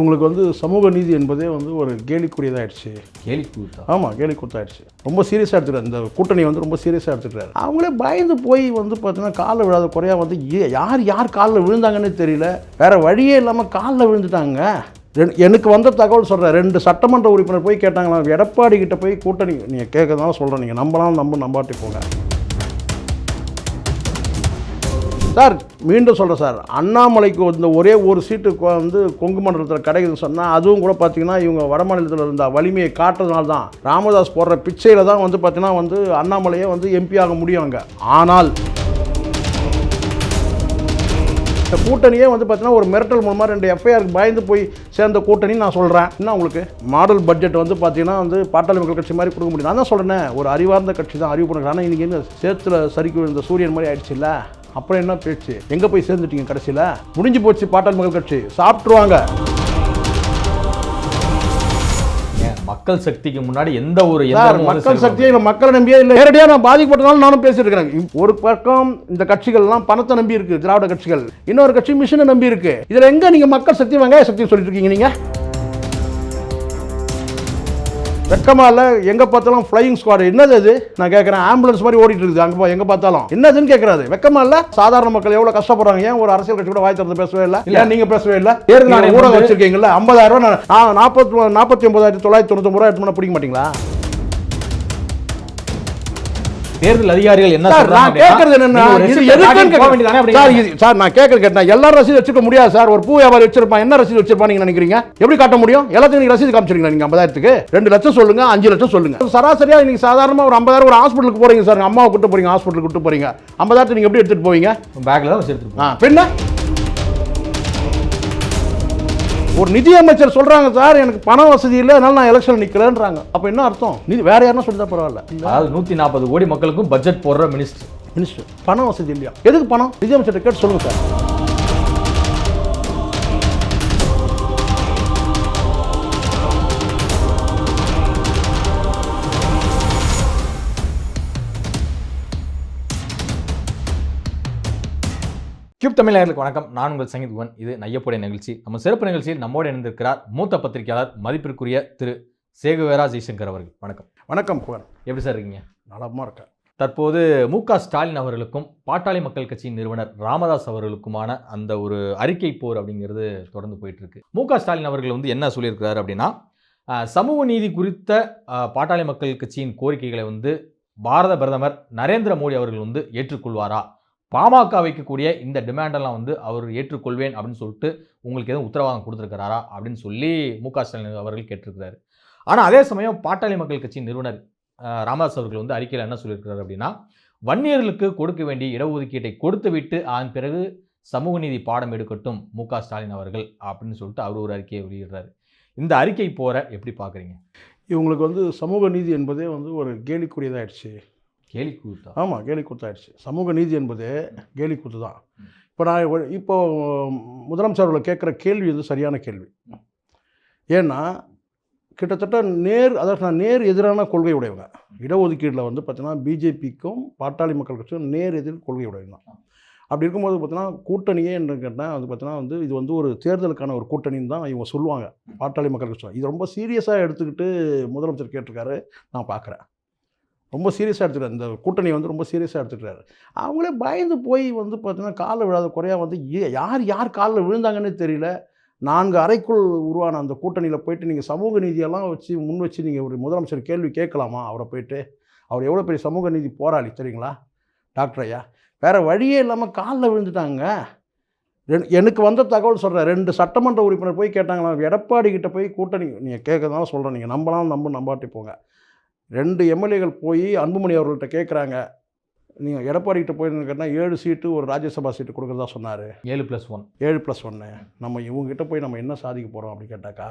உங்களுக்கு வந்து சமூக நீதி என்பதே வந்து ஒரு கேலிக்குரியதாயிடுச்சு கேலி கூத்தா ஆமாம் கேலி கூத்தாயிடுச்சு ரொம்ப சீரியஸாக எடுத்துக்கிறாரு. இந்த கூட்டணி வந்து ரொம்ப சீரியஸாக எடுத்துக்கிறாரு. அவங்களே பயந்து போய் வந்து பார்த்தீங்கன்னா காலில் விழாத குறையா வந்து யார் யார் காலில் விழுந்தாங்கன்னு தெரியல. வேற வழியே இல்லாமல் காலில் விழுந்துட்டாங்க. எனக்கு வந்த தகவல் சொல்கிறேன் ரெண்டு சட்டமன்ற உறுப்பினர் போய் கேட்டாங்களா எடப்பாடி கிட்ட போய் கூட்டணி நீங்கள் கேட்கறதால சொல்கிறேன் நீங்கள் நம்பலாம் நம்ப நம்பாட்டி போங்க. சார் மீண்டும் சொல்கிறேன் சார். அண்ணாமலைக்கு இந்த ஒரே ஒரு சீட்டு வந்து கொங்கு மண்டலத்தில் கிடைக்குதுன்னு சொன்னால் அதுவும் கூட பார்த்தீங்கன்னா இவங்க வட மாநிலத்தில் இருந்த வலிமையை காட்டுறதுனால தான் ராமதாஸ் போடுற பிச்சையில் தான் வந்து பார்த்தீங்கன்னா வந்து அண்ணாமலையே வந்து எம்பி ஆக முடியும் அங்கே. ஆனால் இந்த கூட்டணியே வந்து பார்த்தீங்கன்னா ஒரு மிரட்டல் மூலமாக ரெண்டு எஃப்ஐஆருக்கு பயந்து போய் சேர்ந்த கூட்டணி நான் சொல்கிறேன் என்ன உங்களுக்கு? மாடல் பட்ஜெட் வந்து பார்த்தீங்கன்னா வந்து பாட்டாளி மக்கள் கட்சி மாதிரி கொடுக்க முடியும். நான் தான் சொல்கிறேன் ஒரு அறிவார்ந்த கட்சி தான் அறிவு பண்ணுறேன் ஆனால் இன்றைக்கி என்ன சேத்துல சரிக்கு இந்த சூரியன் மாதிரி ஆயிடுச்சுல்ல அப்புறம் என்ன பேச்சு? எங்கே போய் சேர்ந்துட்டீங்க கடைசியில்? முடிஞ்சு போச்சு பாட்டாளி மக்கள் கட்சி. சாப்பிட்ருவாங்க ஏன் மக்கள் சக்திக்கு முன்னாடி எந்த ஒரு மக்கள் சக்தியை மக்களை நம்பியே இல்லை. நேரடியாக நான் பாதிக்கப்பட்டதாலும் நானும் பேசிட்டு இருக்கிறேன். ஒரு பக்கம் இந்த கட்சிகள்லாம் பணத்தை நம்பி இருக்கு திராவிட கட்சிகள். இன்னொரு கட்சி மிஷினை நம்பி இருக்கு. இதுல எங்க நீங்க மக்கள் சக்தி வெங்காய சக்தி சொல்லிட்டு இருக்கீங்க நீங்க? வெக்கமா இல்ல எங்க பார்த்தாலும் ஃப்ளையிங் ஸ்குவாட் என்னது அது? நான் கேட்கறேன் ஆம்புலன்ஸ் மாதிரி ஓடிட்டு இருக்குது அங்க பா- எங்க பார்த்தாலும். என்னதுன்னு கேட்கறாரு வெக்கமா இல்ல சாதாரண மக்கள் எவ்வளவு கஷ்டப்படுறாங்க? ஏன் ஒரு அரசியல் கட்சி கூட வாய் திறந்து பேசவே இல்ல? இல்ல. நீங்க பேசவே இல்ல? தேர்தல் ஊடகம் வச்சிருக்கீங்கல்ல? ஐம்பதாயிரம் ரூபாய் நான் நாற்பத்தி நாற்பத்தி ஒன்பதாயிரத்தி தொள்ளாயிரத்தி தொண்ணூத்தி ரூபாய் எடுத்து பிடிக்க மாட்டீங்களா? தேர்தல் அதிகாரிகள் என்ன நான் கேட்கறது என்னன்னா சார் நான் கேட்கறது கேட்டேன். எல்லாரும் ரசீது வச்சிருக்க முடியாது சார். ஒரு பூ வியாபாரி வச்சிருப்பான். என்ன ரசீது வச்சிருப்பான் நீங்க நினைக்கிறீங்க? எப்படி காட்ட முடியும்? எல்லாத்தையும் நீங்க ரசீது காமிச்சிருக்கீங்க நீங்க ஐம்பதாயிரத்துக்கு? ரெண்டு லட்சம் சொல்லுங்க அஞ்சு லட்சம் சொல்லுங்க. சராசரியா நீங்க சாதாரணமா ஒரு ஐம்பதாயிரம் ஒரு ஹாஸ்பிட்டலுக்கு போறீங்க சார். அம்மாவை கூட்டு போறீங்க ஹாஸ்பிட்டலுக்கு கூட்டு போறீங்க. ஐம்பதாயிரத்தை நீங்க எப்படி எடுத்துட்டு போவீங்க? பேக்ல தான் வச்சு எடுத்துட்டு பின்ன? ஒரு நிதி அமைச்சர் சொல்றாங்க சார் எனக்கு பண வசதி இல்லை அதனால நான் எலெக்ஷன் நிக்கிறேன்றாங்க அப்ப என்ன அர்த்தம்? நிதி வேற யாருன்னா சொல்லிதான் பரவாயில்ல. அதாவது நூத்தி நாற்பது கோடி மக்களுக்கும் பட்ஜெட் போடுற மினிஸ்டர் மினிஸ்டர் பண வசதி இல்லையா? எதுக்கு பணம்? நிதி அமைச்சர் கேட்டு சொல்லுங்க சார். கியூப் தமிழர்களுக்கு வணக்கம். நான் உங்கள் சங்கீத் குவன் இது நையப்புடைய நிகழ்ச்சி. நம்ம சிறப்பு நிகழ்ச்சியில் நம்மோடு இணைந்திருக்கிறார் மூத்த பத்திரிகையாளர் மதிப்பிற்குரிய திரு சேகுவேரா ஜெய்சங்கர் அவர்கள். வணக்கம். வணக்கம் புகழ் எப்படி சார் இருக்கீங்க? நலமா இருக்கேன். தற்போது மு க ஸ்டாலின் அவர்களுக்கும் பாட்டாளி மக்கள் கட்சியின் நிறுவனர் ராமதாஸ் அவர்களுக்குமான அந்த ஒரு அறிக்கை போர் அப்படிங்கிறது தொடர்ந்து போயிட்டு இருக்கு மு க ஸ்டாலின் அவர்கள் வந்து என்ன சொல்லியிருக்கிறார் அப்படின்னா சமூக நீதி குறித்த பாட்டாளி மக்கள் கட்சியின் கோரிக்கைகளை வந்து பாரத பிரதமர் நரேந்திர மோடி அவர்கள் வந்து ஏற்றுக்கொள்வாரா? பாமக வைக்கக்கூடிய இந்த டிமாண்டெல்லாம் வந்து அவர் ஏற்றுக்கொள்வேன் அப்படின்னு சொல்லிட்டு உங்களுக்கு எதுவும் உத்தரவாதம் கொடுத்துருக்கிறாரா அப்படின்னு சொல்லி மு க ஸ்டாலின் அவர்கள் கேட்டிருக்கிறாரு. ஆனால் அதே சமயம் பாட்டாளி மக்கள் கட்சியின் நிறுவனர் ராமதாஸ் அவர்கள் வந்து அறிக்கையில் என்ன சொல்லியிருக்கிறார் அப்படின்னா வன்னியர்களுக்கு கொடுக்க வேண்டிய இடஒதுக்கீட்டை கொடுத்து விட்டு அதன் பிறகு சமூக நீதி பாடம் எடுக்கட்டும் மு க ஸ்டாலின் அவர்கள் அப்படின்னு சொல்லிட்டு அவர் ஒரு அறிக்கையை வெளியிடுறாரு. இந்த அறிக்கை போகிற எப்படி பார்க்குறீங்க இவங்களுக்கு வந்து சமூக நீதி என்பதே வந்து ஒரு கேலிக்குரியதாகிடுச்சு கேலி கூத்தா? ஆமாம் கேலி கூத்தாயிடுச்சு. சமூக நீதி என்பது கேலி கூத்து தான் இப்போ நான் இப்போ முதலமைச்சர் அவர்களை கேட்குற கேள்வி வந்து சரியான கேள்வி. ஏன்னா கிட்டத்தட்ட நேர் அதாவது நான் நேர் எதிரான கொள்கை உடையவங்க. இடஒதுக்கீட்டில் வந்து பார்த்தீங்கன்னா பிஜேபிக்கும் பாட்டாளி மக்கள் கட்சியும் நேர் எதிர் கொள்கை உடையவங்க. அப்படி இருக்கும்போது பார்த்தீங்கன்னா கூட்டணியே என்று கேட்டால் வந்து பார்த்தீங்கன்னா வந்து இது வந்து ஒரு தேர்தலுக்கான ஒரு கூட்டணின்னு தான் இவங்க சொல்லுவாங்க. பாட்டாளி மக்கள் கட்சி இது ரொம்ப சீரியஸாக எடுத்துக்கிட்டு முதலமைச்சர் கேட்டிருக்காரு நான் பார்க்குறேன் ரொம்ப சீரியஸாக எடுத்துட்டார். இந்த கூட்டணி வந்து ரொம்ப சீரியஸாக எடுத்துக்கிறாரு அவங்களே பயந்து போய் வந்து பார்த்தீங்கன்னா காலில் விழாத குறையாக வந்து ஏ- யார் யார் காலில் விழுந்தாங்கன்னே தெரியல. நான்கு அறைக்குள் உருவான அந்த கூட்டணியில் போயிட்டு நீங்கள் சமூக நீதியெல்லாம் வச்சு முன் வச்சு நீங்கள் ஒரு முதலமைச்சர் கேள்வி கேட்கலாமா அவரை போயிட்டு? அவர் எவ்வளோ பெரிய சமூக நீதி போராளி தெரியுங்களா? டாக்டர் ஐயா வேறு வழியே இல்லாமல் காலில் விழுந்துட்டாங்க. எனக்கு வந்த தகவல் சொல்கிறேன் ரெண்டு சட்டமன்ற உறுப்பினர் போய் கேட்டாங்களா எடப்பாடி கிட்ட போய் கூட்டணி நீங்கள் கேட்கறதுனால சொல்கிறேன் நீங்கள் நம்பலாம் நம்ப நம்பாட்டி போங்க. ரெண்டு எம்எல்ஏகள் போய் அன்புமணி அவர்கள்ட்ட கேட்குறாங்க நீங்கள் எடப்பாடி கிட்ட போய் கேட்டால் ஏழு சீட்டு ஒரு ராஜ்யசபா சீட்டு கொடுக்குறதா சொன்னார். ஏழு ப்ளஸ் ஒன் ஏழு ப்ளஸ் ஒன்று நம்ம இவங்ககிட்ட போய் நம்ம என்ன சாதிக்க போகிறோம் அப்படின்னு கேட்டாக்கா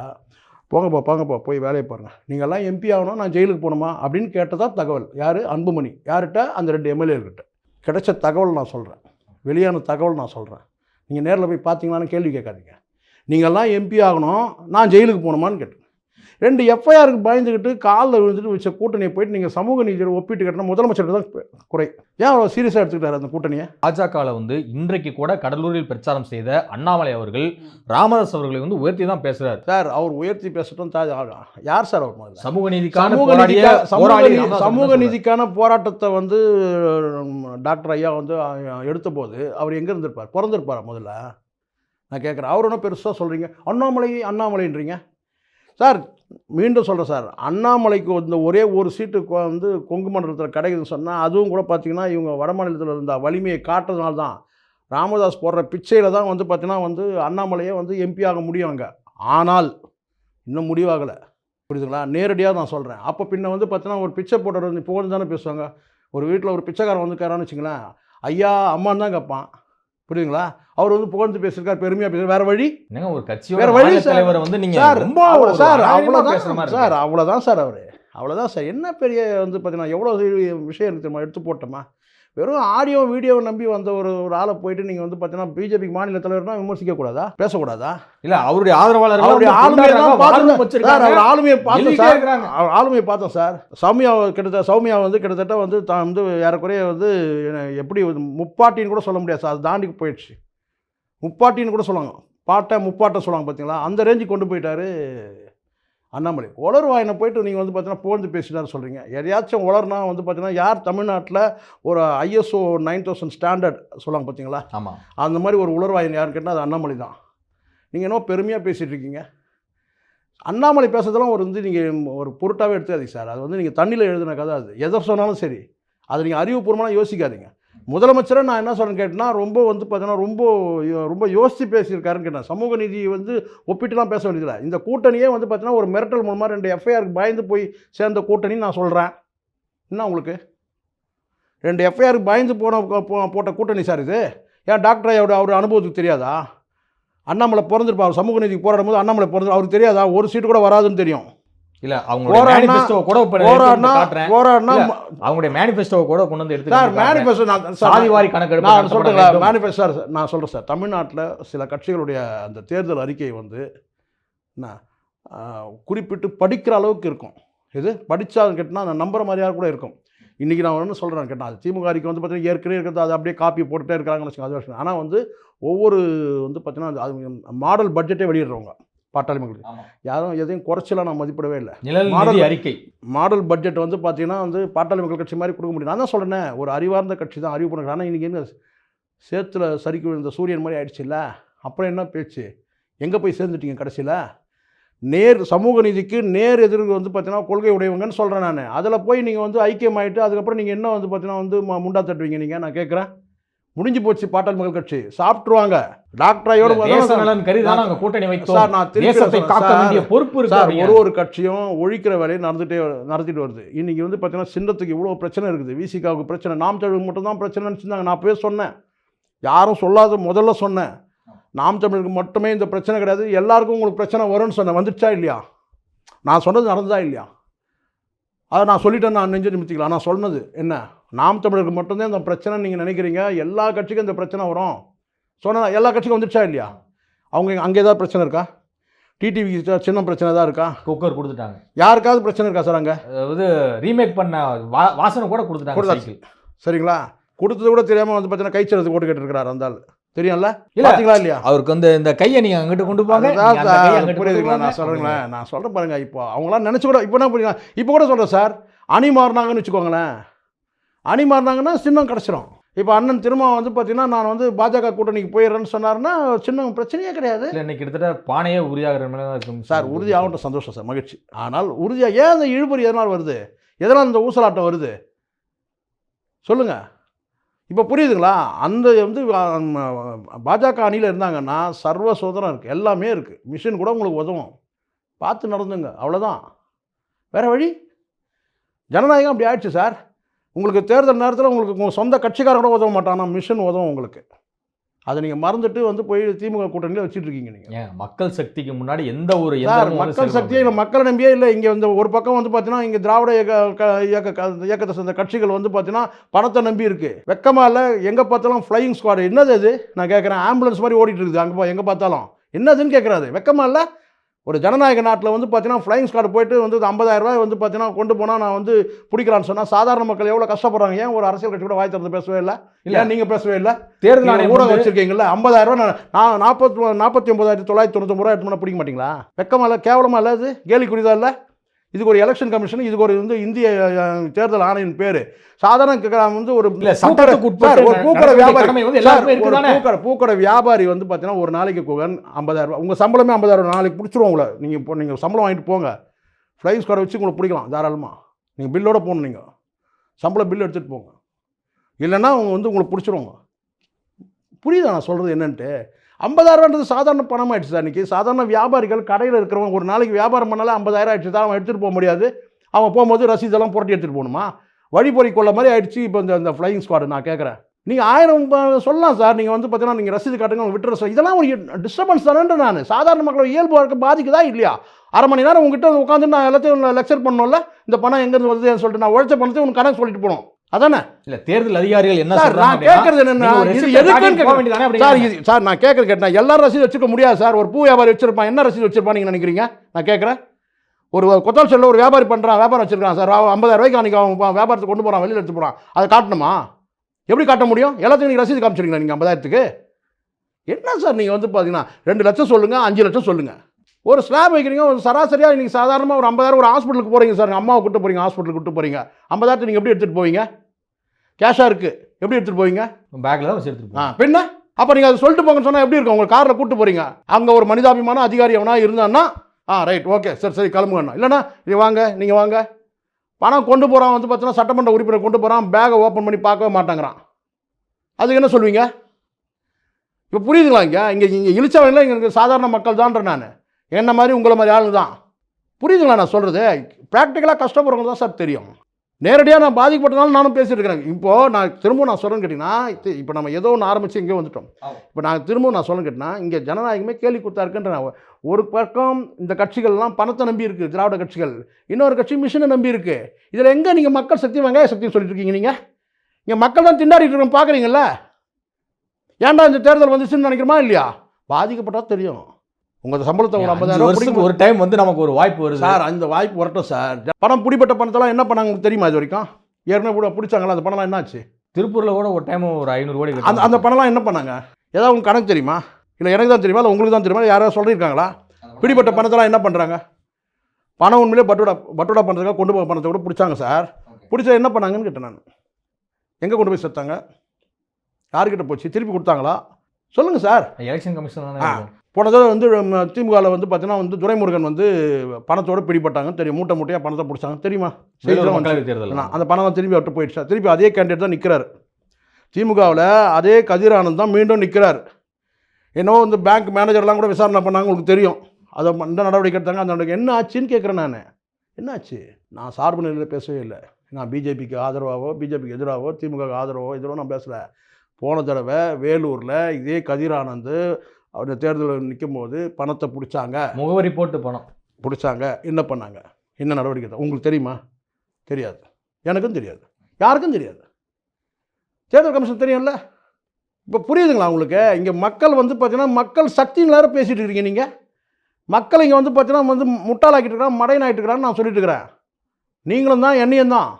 போங்கப்பா போங்கப்பா போய் வேலையை பாருங்கள் நீங்கள்லாம் எம்பி ஆகணும் நான் ஜெயிலுக்கு போகணுமா அப்படின்னு கேட்டதா தகவல். யார்? அன்புமணி. யார்கிட்ட அந்த ரெண்டு எம்எல்ஏக்கிட்ட கிடைச்ச தகவல் நான் சொல்கிறேன் வெளியான தகவல் நான் சொல்கிறேன் நீங்கள் நேரில் போய் பார்த்தீங்களான்னு கேள்வி கேட்காதீங்க. நீங்கள்லாம் எம்பி ஆகணும் நான் ஜெயிலுக்கு போகணுமான்னு கேட்டேன் ரெண்டு எஃப்ஐஆருக்கு பயந்துக்கிட்டு காலில் விழுந்துட்டு வச்ச கூட்டணியை போயிட்டு நீங்கள் சமூக நீதியோட ஒப்பிட்டு கட்டினா முதலமைச்சர் தான் குறை. ஏன் அவ்வளோ சீரியஸாக எடுத்துக்கிட்டாரு அந்த கூட்டணியை? பாஜகவில் வந்து இன்றைக்கு கூட கடலூரில் பிரச்சாரம் செய்த அண்ணாமலை அவர்கள் ராமதாஸ் அவர்களை வந்து உயர்த்தி தான் பேசுறாரு. சார் அவர் உயர்த்தி பேசட்டும் யார் சார் அவர் சமூக நீதிக்கான சமூக சமூக நீதிக்கான போராட்டத்தை வந்து டாக்டர் ஐயா வந்து எடுத்தபோது அவர் எங்கே இருந்திருப்பார்? பிறந்திருப்பாரா முதல்ல? நான் கேட்குறேன் அவர் ஒன்றும் பெருசாக சொல்கிறீங்க அண்ணாமலை அண்ணாமலைன்றீங்க? சார் மீண்டும் சொல்கிறேன் சார். அண்ணாமலைக்கு வந்த ஒரே ஒரு சீட்டு கொ- வந்து கொங்கு மண்டலத்தில் கிடைக்குதுன்னு சொன்னால் அதுவும் கூட பார்த்தீங்கன்னா இவங்க வட மாநிலத்தில் இருந்த வலிமையை காட்டுறதுனால தான் ராமதாஸ் போடுற பிச்சையில் தான் வந்து பார்த்தீங்கன்னா வந்து அண்ணாமலையே வந்து எம்பி ஆக முடியும் அங்கே. ஆனால் இன்னும் முடிவாகலை. புரியுதுங்களா? நேரடியாக நான் சொல்கிறேன் அப்போ பின்ன வந்து பார்த்தீங்கன்னா ஒரு பிச்சை போட்டவர் வந்து இப்போ தானே பேசுவாங்க. ஒரு வீட்டில் ஒரு பிச்சைக்காரன் வந்துக்காரான்னு வச்சுங்களேன். ஐயா அம்மான்னு தான் கேட்பான் புரியுதுங்களா? அவர் வந்து புகழ்ந்து பேசியிருக்கார் பெருமையாக பேசுகிறார் வேறு வழி? என்னங்க ஒரு கட்சியோட வேற வழி. தலைவரை வந்து நீங்க சார் ரொம்ப சார் பேசுற அவ்வளோதான் சார். அவ்வளோதான் சார் அவர். அவ்வளோதான் சார். என்ன பெரிய வந்து பார்த்தீங்கன்னா எவ்வளோ விஷயம் எடுத்து போட்டோமா? வெறும் ஆடியோ வீடியோவை நம்பி வந்த ஒரு ஒரு ஆளை போயிட்டு நீங்கள் வந்து பார்த்தீங்கன்னா பிஜேபி மாநில தலைவர்னா விமர்சிக்க கூடாதா பேசக்கூடாதா? இல்ல அவருடைய ஆதரவாளர்கள் அவருடைய ஆளுமையை கொண்டாடுறாங்க, தான் பார்த்து வாழ்த்து சார் வச்சிருக்காங்க. அவர் ஆளுமையை பார்த்தோம் சார். அவர் ஆளுமையை பார்த்தோம் சார். சௌமியா கிட்டத்தட்ட சௌமியா வந்து கிட்டத்தட்ட வந்து தான் வந்து ஏறக்குறைய வந்து எப்படி முப்பாட்டின்னு கூட சொல்ல முடியாது சார் அது தாண்டி போயிடுச்சு. முப்பாட்டின்னு கூட சொல்லுவாங்க. பாட்டை முப்பாட்டை சொல்லுவாங்க பார்த்தீங்களா அந்த ரேஞ்சுக்கு கொண்டு போயிட்டாரு அண்ணாமலை உளர்வாயினை போயிட்டு நீங்கள் வந்து பார்த்தீங்கன்னா புகழ்ந்து பேசிட்டாரு சொல்கிறீங்க எதையாச்சும் உளர்னா வந்து பார்த்தீங்கன்னா யார் தமிழ்நாட்டில் ஒரு ஐஎஸ்ஓ நைன் தௌசண்ட் ஸ்டாண்டர்ட் சொல்லுவாங்க பார்த்தீங்களா ஆமா. அந்த மாதிரி ஒரு உளர்வாயன் யாருன்னு கேட்டால் அது அண்ணாமலை தான். நீங்கள் என்ன பெருமையாக பேசிகிட்டு இருக்கீங்க. அண்ணாமலை பேசுறதெல்லாம் ஒரு வந்து நீங்கள் ஒரு பொருட்டாகவே எடுத்துக்காதீங்க சார். அது வந்து நீங்கள் தண்ணியில் எழுதின கதை அது. எதை சொன்னாலும் சரி. அதை நீங்கள் அறிவுபூர்வமாக யோசிக்காதீங்க. முதலமைச்சரை நான் என்ன சொல்கிறேன்னு கேட்டேன்னா ரொம்ப வந்து பார்த்தீங்கன்னா ரொம்ப யோ- ரொம்ப யோசித்து பேசியிருக்காருன்னு கேட்டேன். சமூக நீதி வந்து ஒப்பிட்டுலாம் பேச வேண்டியதில்லை. இந்த கூட்டணியே வந்து பார்த்தீங்கன்னா ஒரு மிரட்டல் மூலமாக ரெண்டு எஃப்ஐஆருக்கு பயந்து போய் சேர்ந்த கூட்டணின்னு நான் சொல்கிறேன் என்ன உங்களுக்கு? ரெண்டு எஃப்ஐஆருக்கு பயந்து போன போட்ட கூட்டணி சார் இது? ஏன் டாக்டர் ஐயாவோட அவர் அனுபவத்துக்கு தெரியாதா? அண்ணாமலை பிறந்திருப்பார். சமூக நீதிக்கு போராடும் போது அண்ணாமலை பிறந்து அவருக்கு தெரியாதா? ஒரு சீட்டு கூட வராதுன்னு தெரியும். இல்ல அவங்களுடைய போராடினா- மேனிஃபெஸ்டோ கூட காட்டுறேன். அவங்களுடைய மேனிஃபெஸ்டோ கூட கொண்டு வந்து எடுத்து சார். மேனிஃபெஸ்டோ நான் சாதி சார் வாரி கணக்கெடுப்பு நான் வேண்டும். மேனிஃபெஸ்டோ சார் நான் சொல்கிறேன் சார். தமிழ்நாட்டில் சில கட்சிகளுடைய அந்த தேர்தல் அறிக்கை வந்து குறிப்பிட்டு படிக்கிற அளவுக்கு இருக்கும். இது படித்தா கேட்டால் அந்த நம்புற மாதிரியாக கூட இருக்கும். இன்றைக்கி நான் ஒன்று சொல்கிறேன் கேட்டால் அது திமுக அறிக்கை வந்து பார்த்தீங்கன்னா ஏற்கனவே இருக்கிறது அது அப்படியே காப்பி போட்டுட்டே இருக்காங்கன்னு வச்சுக்கோங்க அது ஆனால் வந்து ஒவ்வொரு வந்து பார்த்தீங்கன்னா அது மாடல் பட்ஜெட்டே வெளியிடுறவங்க. பாட்டாளி. யாரும் எதையும் குறைச்சலாம் நான் மதிப்பிடவே இல்லை. மாடல் அறிக்கை. மாடல் பட்ஜெட் வந்து பார்த்தீங்கன்னா வந்து பாட்டாளி மக்கள் கட்சி மாதிரி கொடுக்க முடியும். நான் தான் சொல்கிறேன் ஒரு அறிவார்ந்த கட்சி தான் அறிவு பண்ணுறாங்க ஆனால் இன்றைக்கி என்ன சேத்துல சறுக்கி விழுந்த சூரியன் மாதிரி ஆயிடுச்சுல்ல அப்புறம் என்ன பேச்சு? எங்கே போய் சேர்ந்துட்டீங்க கடைசியில்? நேர் சமூக நீதிக்கு நேர் எதிர்க்கு வந்து பார்த்தீங்கன்னா கொள்கை உடையவங்கன்னு சொல்கிறேன் நான். அதில் போய் நீங்கள் வந்து ஐக்கியமாயிட்டு அதுக்கப்புறம் நீங்கள் என்ன வந்து பார்த்தீங்கன்னா வந்து முண்டா தட்டுவீங்க நீங்கள் நான் கேட்குறேன் முடிஞ்சு போச்சு பாட்டாளி மக்கள் கட்சி. சாப்பிட்ருவாங்க டாக்டர் ஐயோட தேச நலன் கருதி தான் நாங்க கூட்டணி வைத்தோம். பொறுப்பு சார். ஒரு ஒரு கட்சியும் ஒழிக்கிற வேலையை நடந்துட்டே நடத்திட்டு வருது. இன்னைக்கு வந்து பார்த்தீங்கன்னா சின்னத்துக்கு இவ்வளோ பிரச்சனை இருக்குது. விசிகாவுக்கு பிரச்சனை நாம் தமிழுக்கு மட்டும் தான் பிரச்சனை நினச்சிருந்தாங்க. நான் அப்பவே சொன்னேன். யாரும் சொல்லாத முதல்ல சொன்னேன். நாம் தமிழுக்கு மட்டுமே இந்த பிரச்சனை கிடையாது. எல்லாருக்கும் உங்களுக்கு பிரச்சனை வரும்னு சொன்னேன். வந்துடுச்சா இல்லையா? நான் சொன்னது நடந்ததா இல்லையா? அதை நான் சொல்லிட்டேன் நான் நெஞ்சு நிமித்திக்கலாம் நான் சொன்னது என்ன? நாம் தமிழருக்கு மட்டும்தான் இந்த பிரச்சனை நீங்கள் நினைக்கிறீங்க. எல்லா கட்சிக்கும் இந்த பிரச்சனை வரும். சொன்ன எல்லா கட்சிக்கும் வந்துடுச்சா இல்லையா? அவங்க அங்கே ஏதாவது பிரச்சனை இருக்கா? டிடிவி சின்ன பிரச்சனை தான் இருக்கா? குக்கர் கொடுத்துட்டாங்க. யாருக்காவது பிரச்சனை இருக்கா சார் அங்கே? அதாவது ரீமேக் பண்ண வா- வாசனை கூட கொடுத்துட்டாங்க. சரிங்களா? கொடுத்தது கூட தெரியாமல் வந்து பார்த்தீங்கன்னா கைச்சலத்துக்கு ஓட்டு கேட்டுருக்கிறார் அந்த ஆள். தெரியும்ல? இல்ல. பார்த்தீங்களா இல்லையா? அவருக்கு வந்து இந்த கையை நீங்க அங்கிட்டு கொண்டு போங்க. புரியுதுங்களா? நான். சொல்கிறேங்களேன் நான் சொல்கிறேன் பாருங்க. இப்போ அவங்களாம் நினச்சி கூட இப்போ என்ன புரியுங்க இப்போ கூட சொல்கிறேன் சார். அணி மாறினாங்கன்னு வச்சுக்கோங்களேன். அணி மாறினாங்கன்னா சின்னம் கிடச்சிரும். இப்போ அண்ணன் திரும்ப வந்து பார்த்தீங்கன்னா நான் வந்து பாஜக கூட்டணிக்கு போயிடுறேன்னு சொன்னாருன்னா சின்னம் பிரச்சனையே கிடையாது. இன்னைக்கு கிட்டத்தட்ட பானையே உறுதியாகிற மேல தான் இருக்கும். சார் உறுதி ஆகட்டும் சந்தோஷம் சார் மகிழ்ச்சி. ஆனால் உறுதியாக ஏன் அந்த இழுபறி எதனால் வருது? எதனால் இந்த ஊசலாட்டம் வருது? சொல்லுங்கள் இப்போ புரியுதுங்களா? அந்த வந்து பாஜக அணியில் இருந்தாங்கன்னா சர்வ சுதந்திரம் இருக்குது எல்லாமே இருக்குது மிஷின் கூட உங்களுக்கு உதவும். பார்த்து நடந்துங்க. அவ்வளோதான் வேறு வழி? ஜனநாயகம் அப்படி ஆயிடுச்சு சார். உங்களுக்கு தேர்தல் நேரத்தில் உங்களுக்கு உங்கள் சொந்த கட்சிக்காரன் கூட உதவ மாட்டான்? ஆனால் மிஷின் உதவும் உங்களுக்கு. அதை நீங்கள் மறந்துட்டு வந்து போய் திமுக கூட்டணியில் வச்சுட்டு இருக்கீங்க நீங்கள் மக்கள் சக்திக்கு முன்னாடி எந்த ஒரு மக்கள் சக்தியே இல்லை மக்களை நம்பியே இல்லை. இங்கே வந்து ஒரு பக்கம் வந்து பார்த்தீங்கன்னா இங்கே திராவிட இயக்க இயக்க இயக்கத்தை சேர்ந்த கட்சிகள் வந்து பார்த்தீங்கன்னா பணத்தை நம்பி இருக்கு. வெக்கமா இல்லை எங்கே பார்த்தாலும் ஃப்ளையிங் ஸ்குவாட் என்னது அது? நான் கேட்குறேன் ஆம்புலன்ஸ் மாதிரி ஓடிட்டு இருக்குது. அங்கே எங்கே பார்த்தாலும். என்னதுன்னு கேட்குறாரு வெக்கமா இல்லை? ஒரு ஜனநாயக நாட்டில் வந்து பார்த்தீங்கன்னா ஃப்ளைங் ஸ்காட் போயிட்டு வந்து 50000 ரூபாய் வந்து பார்த்தீங்கன்னா கொண்டு போனால் நான் வந்து பிடிக்கலான்னு சொன்னால் சாதாரண மக்கள் எவ்வளோ கஷ்டப்படுறாங்க? ஏன் ஒரு அரசியல் கட்சி கூட வாய் திறந்து பேசவே இல்லை? இல்ல. நீங்கள் பேசவே இல்லை? தேர்தல் ஆணையம் ஊடகம் வச்சிருக்கீங்கல்ல 50000 ரூபாய் நான் நாற்பத்தி நாற்பத்தி ஒன்பதாயிரத்தி தொள்ளாயிரத்தி தொண்ணூத்தொம்பது ரூபா எடுத்து பிடிக்க மாட்டீங்களா? வெக்கமா இல்லை? கேவலமா இல்லை அது? கேலிக்குறிதா இல்லை? இதுக்கு ஒரு எலெக்ஷன் கமிஷன் இதுக்கு ஒரு வந்து இந்திய தேர்தல் ஆணையின் பேர். சாதாரண வந்து ஒரு ஒரு பூக்கடை வியாபாரி? பூக்கடை பூக்கடை வியாபாரி வந்து பார்த்தீங்கன்னா ஒரு நாளைக்கு 50000 ரூபாய். உங்கள் சம்பளமே 50000 ரூபாய். நாளைக்கு பிடிச்சிருவோம் உங்களை. நீங்கள் இப்போ நீங்கள் சம்பளம் வாங்கிட்டு போங்க. ஃப்ளைங் ஸ்குவாட் வச்சு உங்களை பிடிக்கலாம் தாராளமாக நீங்கள் பில்லோட போகணும் நீங்கள் சம்பள பில் எடுத்துகிட்டு போங்க. இல்லைன்னா அவங்க வந்து உங்களை பிடிச்சிருவாங்க. புரியுதா நான் சொல்கிறது என்னன்ட்டு? ஐம்பதாயிரரூவான்றது சாதாரண பணம் ஆயிடுச்சு சார் இன்றைக்கி சாதாரண வியாபாரிகள் கடையில் இருக்கிறவங்க ஒரு நாளைக்கு வியாபாரம் பண்ணாலே 50000 ஆயிடுச்சு தான் அவன் எடுத்துகிட்டு போக முடியாது. அவன் போகும்போது ரசீதெல்லாம் புரட்டி எடுத்துகிட்டு போகணுமா? வழிபொறி கொள்ள மாதிரி ஆயிடுச்சு இப்போ இந்த இந்த ஃப்ளையிங் ஸ்குவாடு நான் கேட்குறேன் நீங்கள் ஆயிரம் சொல்லலாம் சார். நீங்கள் வந்து பார்த்தீங்கன்னா நீங்கள் ரசீது காட்டுங்க விட்டுற சார் இதெல்லாம் ஒரு டிஸ்டர்பன்ஸ் தானே நான். சாதாரண மக்களோட இயல்பு வாழ்க்கை பாதிக்குதா இல்லையா? அரை மணி நேரம் உங்ககிட்ட உட்காந்து நான் எல்லாத்தையும் லெக்சர் பண்ணோம்ல இந்த பணம் எங்கேருந்து வருதுன்னு சொல்லிட்டு நான் உழைச்ச பணத்தை உனக்கு கணக்கு சொல்லிட்டு போனோம் அதானே? இல்ல தேர்தல் அதிகாரிகள் என்ன சார் நான் கேட்கறது என்னன்னா இது எதுக்குன்னு சார். இது சார் நான் கேட்கறது கேட்டேன். எல்லா ரசீது வச்சிருக்க முடியாது சார். ஒரு பூ வியாபாரி வச்சிருப்பான். என்ன ரசீது வச்சிருப்பான் நீங்கள் நினைக்கிறீங்க? நான் கேட்குறேன். ஒரு கொத்தால் செல்ல ஒரு வியாபாரி பண்ணுறான் வியாபாரம் வச்சிருக்கான் சார். 50000 ரூபாய்க்கு அன்றைக்கி அவன் வியாபாரத்தை கொண்டு போகிறான் வெளியில் எடுத்து போகிறான் அதை காட்டணுமா? எப்படி காட்ட முடியும்? எல்லாத்துக்கும் நீங்கள் ரசீது காமிச்சிருக்கீங்களா நீங்கள் ஐம்பதாயிரத்துக்கு? என்ன சார் நீங்கள் வந்து பார்த்தீங்கன்னா ரெண்டு லட்சம் சொல்லுங்கள் அஞ்சு லட்சம் சொல்லுங்கள் ஒரு ஸ்லாப் வைக்கிறீங்க ஒரு சராசரியாக இன்றைக்கி சாதாரணமாக ஒரு ஐம்பதாயிரம் ஒரு ஹாஸ்பிட்டலுக்கு போகிறீங்க சார். அம்மாவை கூட்டு போகிறீங்க ஹாஸ்பிட்டலுக்கு கூட்டு போகிறீங்க ஐம்பதாயிரத்தை நீங்கள் எப்படி எடுத்துகிட்டு போவீங்க? கேஷாக இருக்குது எப்படி எடுத்துகிட்டு போவீங்க? பேக்ல தான் வச்சு எடுத்துட்டு ஆ. பின்ன? அப்போ நீங்கள் அதை சொல்லிட்டு போங்கன்னு சொன்னால் எப்படி இருக்கும்? உங்கள் காரில் கூட்டு போகிறீங்க அங்கே ஒரு மனிதாபிமான அதிகாரி எவனா இருந்தான்னா ஆ ரைட் ஓகே சரி சரி கிளம்புங்கண்ணா. இல்லைன்னா இது வாங்க நீங்கள் வாங்க. பணம் கொண்டு போகிறான் வந்து பார்த்தீங்கன்னா சட்டமன்ற உறுப்பினர் கொண்டு போகிறான் பேகை ஓப்பன் பண்ணி பார்க்கவே மாட்டாங்கிறான். அதுக்கு என்ன சொல்வீங்க இப்போ புரியுதுங்களா இங்கே? இங்கே இங்கே இழிச்சவங்கள இங்கே சாதாரண மக்கள் தான்ற நான். என்ன மாதிரி உங்களை மாதிரி ஆளு தான். புரியுதுங்களா நான் சொல்கிறது ப்ராக்டிக்கலாக கஷ்டப்படுறவங்க தான் சார் தெரியும். நேரடியாக நான் பாதிக்கப்பட்டனால நானும் பேசிட்டு இருக்கிறேன். இப்போது நான் திரும்ப நான் சொல்கிறேன்னு கேட்டிங்கன்னா இப்போ நம்ம ஏதோ ஒன்று ஆரம்பித்து இங்கே வந்துட்டோம். இப்போ நான் திரும்ப நான் சொல்ல கேட்டினா இங்கே ஜனநாயகமே கேள்வி கொடுத்தா இருக்குன்ற ஒரு பக்கம் இந்த கட்சிகள்லாம் பணத்தை நம்பி இருக்குது திராவிட கட்சிகள். இன்னொரு கட்சி மிஷினை நம்பி இருக்குது இதில் எங்கே நீங்கள் மக்கள் சக்தி வெங்காய சக்தி சொல்லிட்டு இருக்கீங்க நீங்கள் இங்கே மக்கள் தான் திண்டாடிட்டு இருக்கோம் பார்க்குறீங்கல்ல ஏன்டா இந்த தேர்தல் வந்துச்சுன்னு நினைக்கிறோமா இல்லையா? பாதிக்கப்பட்டா தெரியும். உங்கள் சம்பளத்தை ஒரு ஐம்பதாயிரம் வருஷத்துக்கு ஒரு டைம் வந்து நமக்கு ஒரு வாய்ப்பு வருது. சார் அந்த வாய்ப்பு வரட்டும் சார். பணம் பிடிப்பட்ட பணத்தெல்லாம் என்ன பண்ணாங்க உங்களுக்கு தெரியுமா இது வரைக்கும்? ஏற்கனவே கூட பிடிச்சாங்களா? அந்த பணம்லாம் என்னாச்சு? திருப்பூர்ல கூட ஒரு டைம் ஒரு ஐநூறு கோடி அந்த. அந்த பணம்லாம் என்ன பண்ணாங்க? ஏதாவது உங்களுக்கு கணக்கு தெரியுமா? இல்லை எனக்கு தான் தெரியுமா? இல்லை உங்களுக்கு தான் தெரியுமா? யாராவது சொல்லியிருக்காங்களா? பிடிப்பட்ட பணத்தெல்லாம் என்ன பண்ணுறாங்க பணம் உண்மையிலே பட்டோடா பட்டோடா பண்ணுறதுக்காக கொண்டு போக பணத்தை கூட பிடிச்சாங்க சார். பிடிச்சா என்ன பண்ணாங்கன்னு கேட்டேன் நான். எங்கே கொண்டு போய் சேர்த்தாங்க? யார்கிட்ட போச்சு? திருப்பி கொடுத்தாங்களா? சொல்லுங்கள் சார். Election commission. போன தடவை வந்து திமுகவில் வந்து பார்த்தீங்கன்னா வந்து துரைமுருகன் வந்து பணத்தோட பிடிப்பட்டாங்க தெரியும் மூட்டை மூட்டையாக பணத்தை பிடிச்சாங்க. தெரியுமா? தேர்தல் அந்த பணம் திரும்பி அவர்கிட்ட போயிடுச்சு. திருப்பி அதே கேண்டிடேட் தான் நிற்கிறார் திமுகவில் அதே கதிர் ஆனந்த் தான் மீண்டும் நிற்கிறார் என்னவோ வந்து பேங்க் மேனேஜர்லாம் கூட விசாரணை பண்ணாங்க உங்களுக்கு தெரியும். அதை இந்த நடவடிக்கை எடுத்தாங்க. அந்த நடவடிக்கை என்ன ஆச்சுன்னு கேட்குறேன் நான். என்ன ஆச்சு? நான் சார்பு நிலையில் பேசவே இல்லை. நான் பிஜேபிக்கு ஆதரவாகவோ பிஜேபிக்கு எதிராகவோ திமுக ஆதரவோ எதிரோ நான் பேசலை. போன தடவை வேலூரில் இதே கதிர் ஆனந்த் அவர் தேர்தலில் நிற்கும் போது பணத்தை பிடிச்சாங்க. முகவரி போட்டு பணம். பிடிச்சாங்க. என்ன பண்ணாங்க? என்ன நடவடிக்கை எடுத்தாங்க? உங்களுக்கு தெரியுமா? தெரியாது. எனக்கும் தெரியாது. யாருக்கும் தெரியாது. தேர்தல் கமிஷன் தெரியும்ல? இப்போ புரியுதுங்களா உங்களுக்கு? இங்கே மக்கள் வந்து பார்த்தீங்கன்னா மக்கள் சக்தின்னு வேறு பேசிகிட்டு இருக்கீங்க நீங்கள் மக்கள் இங்கே வந்து பார்த்தீங்கன்னா வந்து முட்டாளாக்கிட்டு இருக்கிறான் மடையன் ஆகிட்டு இருக்கிறான்னு நான் சொல்லிட்டு இருக்கிறேன். நீங்களும் தான் என்னையும் தான்.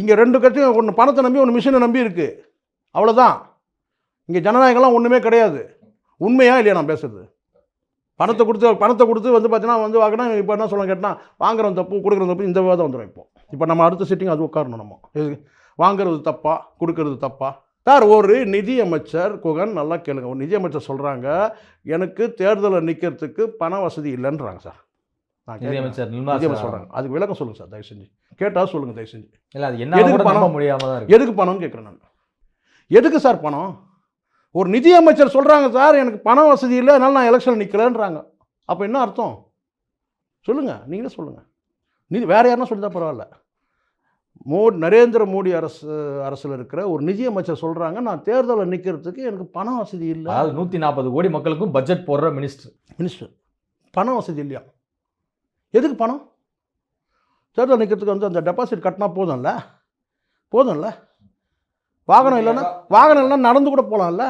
இங்கே ரெண்டு கட்சியும் ஒன்று பணத்தை நம்பி ஒன்று மிஷினை நம்பி இருக்குது அவ்வளோதான் இங்கே ஜனநாயகம்லாம் ஒன்றுமே கிடையாது. உண்மையா இல்லையா நான் பேசுறது? பணத்தை கொடுத்து பணத்தை கொடுத்து வந்து பார்த்தீங்கன்னா வந்து வாங்கினா இப்போ என்ன சொல்ல கேட்டால் வாங்குறவன் தப்பு கொடுக்குறது தப்பு இந்த விவாதம் வந்துடும் இப்போ. இப்போ நம்ம அடுத்த சிட்டிங் அது உட்காரணும் நம்ம. வாங்குறது தப்பா கொடுக்கறது தப்பா? சார் ஒரு நிதி அமைச்சர் குகன் நல்லா கேளுங்க. ஒரு நிதி அமைச்சர் சொல்கிறாங்க எனக்கு தேர்தலில் நிற்கிறதுக்கு பண வசதி இல்லைன்றாங்க சார். நிதியமைச்சர் நிர்மலா நிதி அமைச்சர் சீதாராமன். சொல்கிறாங்க அதுக்கு விளக்கம் சொல்லுங்கள் சார் தயவு செஞ்சு. கேட்டால் சொல்லுங்கள் தயவு செஞ்சு. இல்ல அது என்ன எதுக்கு பணம்? முடியாம தான் இருக்கு. எதுக்கு பணம்னு கேட்குறேன் நான். எதுக்கு சார் பணம்? ஒரு நிதி அமைச்சர் சொல்கிறாங்க சார் எனக்கு பண வசதி இல்லை அதனால நான் எலெக்ஷன் நிற்கலன்றாங்க அப்போ என்ன அர்த்தம்? சொல்லுங்கள் நீங்களே சொல்லுங்கள் நிதி வேறு யாருன்னா சொல்லிதான் பரவாயில்ல. மோ நரேந்திர மோடி அரசு அரசில் இருக்கிற ஒரு நிதி அமைச்சர் சொல்கிறாங்க நான் தேர்தலில் நிற்கிறதுக்கு எனக்கு பண வசதி இல்லை. அதாவது நூத்தி நாற்பது கோடி மக்களுக்கும் பட்ஜெட் போடுற மினிஸ்டர் மினிஸ்டர் பண வசதி இல்லையா? எதுக்கு பணம்? தேர்தல் நிற்கிறதுக்கு வந்து அந்த டெபாசிட் கட்டினா போதும்ல? போதும்ல? வாகனம் இல்லைன்னா வாகனம் இல்லைன்னா நடந்து கூட போகலாம்ல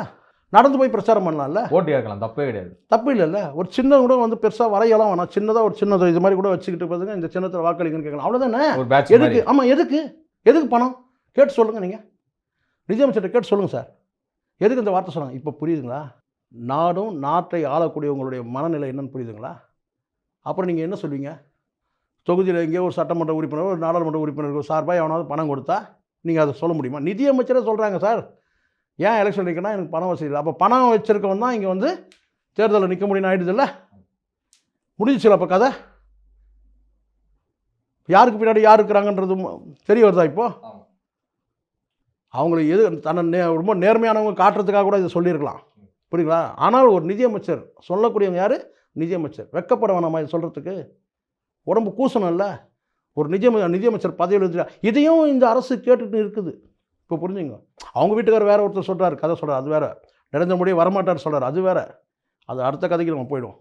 நடந்து போய் பிரச்சாரம் பண்ணலாம்ல? ஓட்டு கேட்கலாம் தப்பே கிடையாது. தப்பு இல்லைல்ல? ஒரு சின்ன கூட வந்து பெருசாக வரையலாம் வேணாம். சின்னதாக ஒரு சின்னது இது மாதிரி கூட வச்சுக்கிட்டு பார்த்துங்க இந்த சின்னத்தில் வாக்களிங்கன்னு கேட்கலாம். அவ்வளோதானே எதுக்கு? ஆமாம் எதுக்கு? எதுக்கு பணம்? கேட்டு சொல்லுங்கள் நீங்கள் நிதியமைச்சர்கிட்ட கேட்டு சொல்லுங்கள் சார். எதுக்கு இந்த வார்த்தை சொன்னாங்க இப்போ புரியுதுங்களா? நாடும் நாட்டை ஆளக்கூடியவங்களுடைய மனநிலை என்னன்னு புரியுதுங்களா? அப்புறம் நீங்கள் என்ன சொல்வீங்க தொகுதியில் எங்கேயோ ஒரு சட்டமன்ற உறுப்பினர் ஒரு நாடாளுமன்ற உறுப்பினருக்கு சார்பாக எவனாவது பணம் கொடுத்தா நீங்கள் அதை சொல்ல முடியுமா? நிதியமைச்சரே சொல்கிறாங்க சார். ஏன் எலெக்ஷன் நிற்கணும் எனக்கு பணம் வசதி இல்லை. அப்போ பணம் வச்சிருக்கவன் தான் இங்கே வந்து தேர்தலில் நிற்க முடியும்னு ஆயிடுதுல்ல முடிஞ்சிச்சுல அப்போ கதை? யாருக்கு பின்னாடி யார் இருக்கிறாங்கன்றது தெரிய வருதா இப்போ? ஆமா. அவங்களை எது தன்னை நே ரொம்ப நேர்மையானவங்க காட்டுறதுக்காக கூட இதை சொல்லியிருக்கலாம். புரியுங்களா ஆனால் ஒரு நிதியமைச்சர் சொல்லக்கூடியவங்க யார்? நிதியமைச்சர். வெக்கப்பட வேணாமா இது சொல்கிறதுக்கு உடம்பு கூசணும்ல ஒரு நிதியம நிதியமைச்சர் பதவியில் இருந்து இதையும் இந்த அரசு கேட்டுட்டு இருக்குது. இப்போ புரிஞ்சுங்க. அவங்க வீட்டுக்கார் வேறு ஒருத்தர் சொல்கிறார் கதை சொல்கிறார் அது வேறு. நரேந்திர மோடி வரமாட்டார் சொல்கிறார் அது வேறு. அது அடுத்த கதைக்கு நம்ம போயிடும்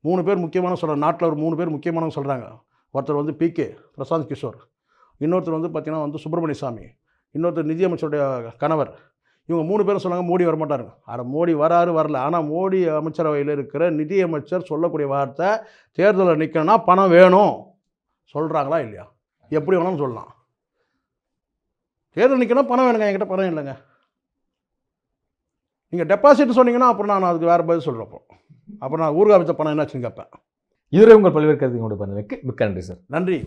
மூணு பேர் முக்கியமான சொல்கிறார் நாட்டில் ஒரு மூணு பேர் முக்கியமானவங்க சொல்கிறாங்க ஒருத்தர் வந்து பிகே பிரசாந்த் கிஷோர். இன்னொருத்தர் வந்து பார்த்திங்கன்னா வந்து சுப்பிரமணிய சாமி இன்னொருத்தர் நிதியமைச்சருடைய கணவர். இவங்க மூணு பேரும் சொன்னாங்க மோடி வரமாட்டாருங்க ஆனால் மோடி வராரு வரல. ஆனால் மோடி அமைச்சரவையில் இருக்கிற நிதியமைச்சர் சொல்லக்கூடிய வார்த்தை தேர்தலில் நிற்கணும்னா பணம் வேணும். சொல்கிறாங்களா இல்லையா? எப்படி வேணாலும் சொல்லலாம். தேர்தல் நிற்கணும் பணம் வேணுங்க என்கிட்ட பணம் இல்லைங்க. நீங்கள் டெபாசிட் சொன்னீங்கன்னா அப்புறம் நான் அதுக்கு வேறு பதில் சொல்கிறேன் அப்போ அப்புறம் நான் ஊர்கா வச்ச பணம் என்னாச்சுன்னு கேட்பேன். இதுவரை உங்கள் பல்வேறு கருத்துக்களோட பண்ண மிக்க நன்றி சார். நன்றி